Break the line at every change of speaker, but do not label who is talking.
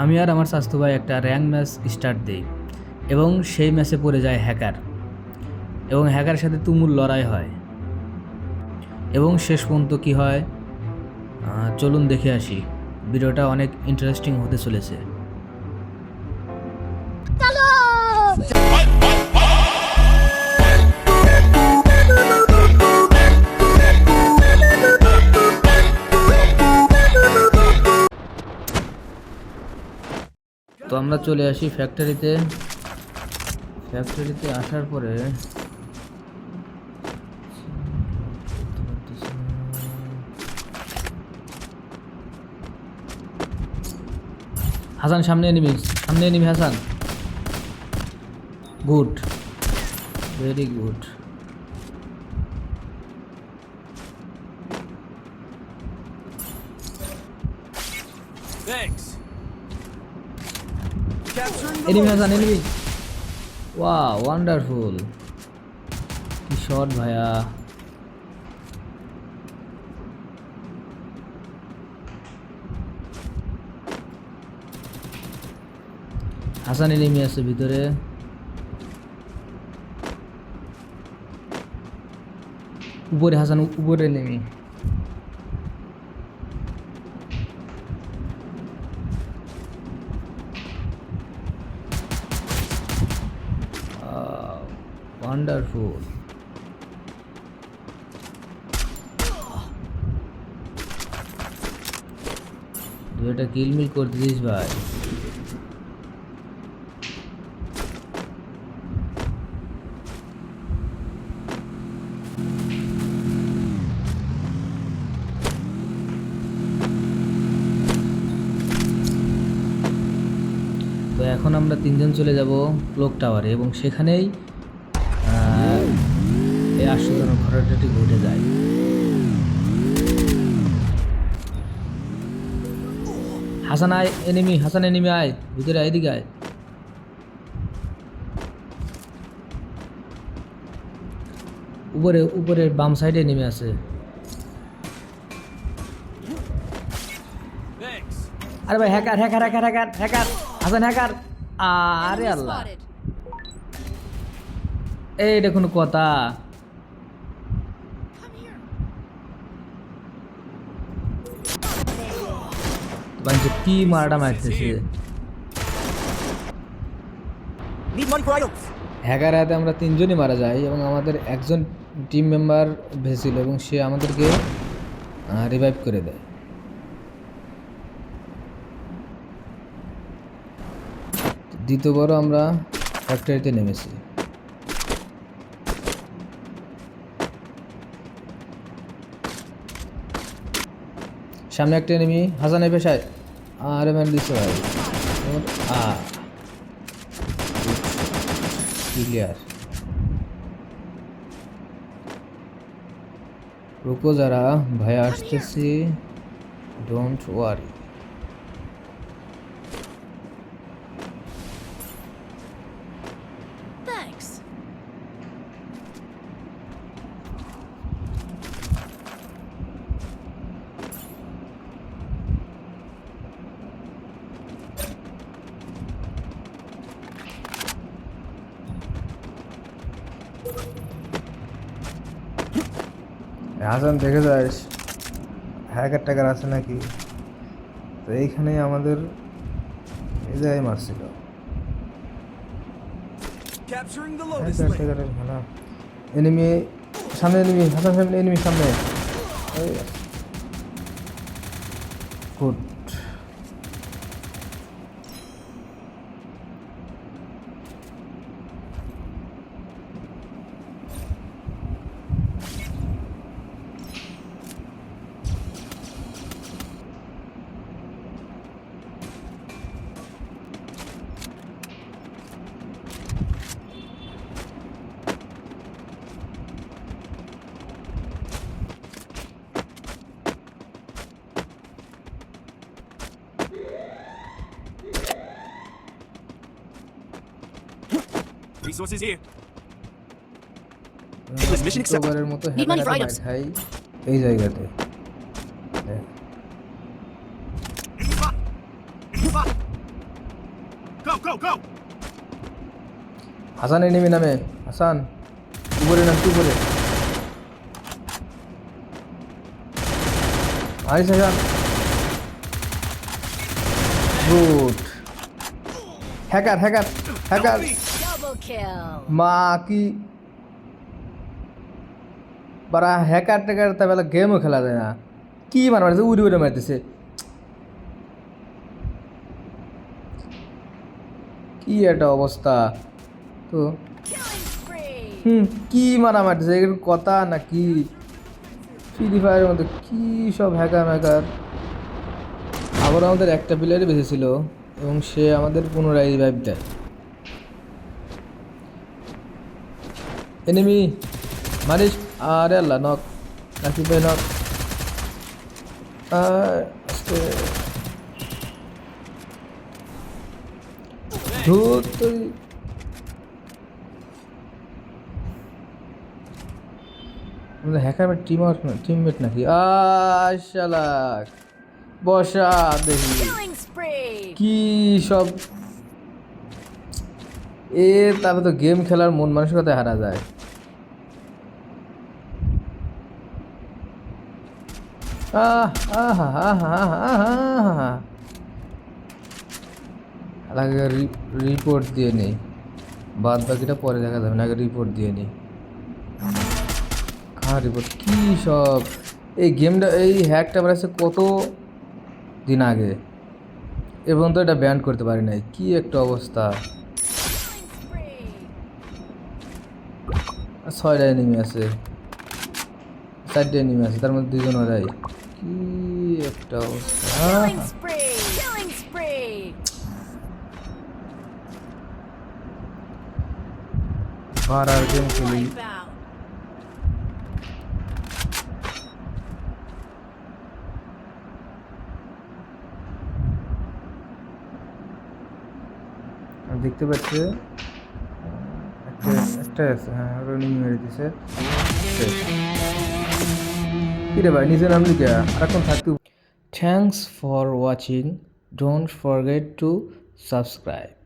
আমি আর আমার স্বাস্থ্য ভাই একটা র্যাঙ্ক ম্যাচ স্টার্ট দিই, এবং সেই ম্যাচে পড়ে যায় হ্যাকার, এবং হ্যাকার সাথে তুমুল লড়াই হয়। এবং শেষ পর্যন্ত কী হয়? চলুন দেখে আসি। ভিডিওটা অনেক ইন্টারেস্টিং হতে চলেছে। তো আমরা চলে আসি ফ্যাক্টরিতে ফ্যাক্টরিতে আসার পরে হাসান, সামনে নিবি সামনে নিবি Hasan. Good very good
Thanks.
Enemy
load.
Hasan enemy ওয়া ওয়ান্ডারফুল কি শট ভাইয়া। হাসান এনিমি আছে ভিতরে। উপরে হাসান, উপরে এনিমি ওয়ান্ডারফুল তুই এটা কিলমিল করতেছিস ভাই। তো এখন আমরা তিনজন চলে যাব ক্লোক টাওয়ারে এবং সেখানেই ঘটনাটি ঘটে যায়। হাসান আয় এনিমি হাসান এনিমি আয় ভিতরে আয় এদিকে আয়। উপরে উপরে বাম সাইডে নেমে আছে। আরে ভাই hacker hacker hacker hacker hacker Hasan hacker আরে আল্লাহ. এই দেখুন কথা
Come here.
Need money for items.
Hacker হাতে আমরা তিনজনই মারা যাই এবং আমাদের একজন টিম মেম্বার ভেসেছিল এবং সে আমাদেরকে রিভাইভ করে দেয়। দ্বিতীয়বারও আমরা ফ্যাক্টরিতে নেমেছি। সামনে একটা এনিমি হাসান পেশায় আরে ম্যান দিচ্ছে ভাই। ক্লিয়ার রুকো যারা ভাই আসতেছি ডোন্ট ওয়ারি. হাসান দেখে যাস। হ্যাকার টাকার আছে নাকি? তো এইখানেই আমাদের এই জায়গায় মারছিল এনিমি সামনে এনিমি হাসান সামনে এনিমি সামনে। Good.
Resources here. This Mission accepted.
Need money for items.
এই জায়গাতে! হাসান এনিমি নামে হাসান উপরে নাম উপরে আইস Hasan good hacker hacker hacker hacker ট্যাকার তা বেলা গেমও খেলা যায় না। কি মার মারতেছে উড়ে উড়ে মারতেছে। কি একটা অবস্থা। তো হুম কি মারা মারতেছে? এগুলো কথা না কি? ফ্রি ফায়ারের মধ্যে কি সব হ্যাকার ম্যাকার আবার আমাদের একটা প্লেয়ারই বেঁচে ছিল এবং সে আমাদের পুনরায় রিভাইভ দেয়। এনিমি মারিস আরে আল্লাহ নক নাকি ভাই নক ধুর তুই হ্যাকার টিম টিমমেট নাকি? আশালা বসা দেখি. কি সব এ, তারপরে তো গেম খেলার মন মানসিকতা হারা যায়। আগে রিপোর্ট দিয়ে নেই। বাদ বাকিটা পরে দেখা যাবে, না, আগে রিপোর্ট দিয়ে নেই। কার রিপোর্ট কি সব? এই গেমটা এই হ্যাকটা বেড়াচ্ছে কত দিন আগে? এবং তো এটা ব্যান করতে পারি নাই। কি একটা অবস্থা
Spree.
আর ছয়টা এনিমি আছে। চারটে এনিমি আছে তার মধ্যে দুজন ওরাই। কি একটা অবস্থা. ভাড়ার গেম খেলি। আর দেখতে পাচ্ছে? একটা আছে হ্যাঁ রানিং মেরে দিছে। কিরে ভাই নিজের নাম লিখে আরেকক্ষণ থাকতে thanks for watching don't forget to subscribe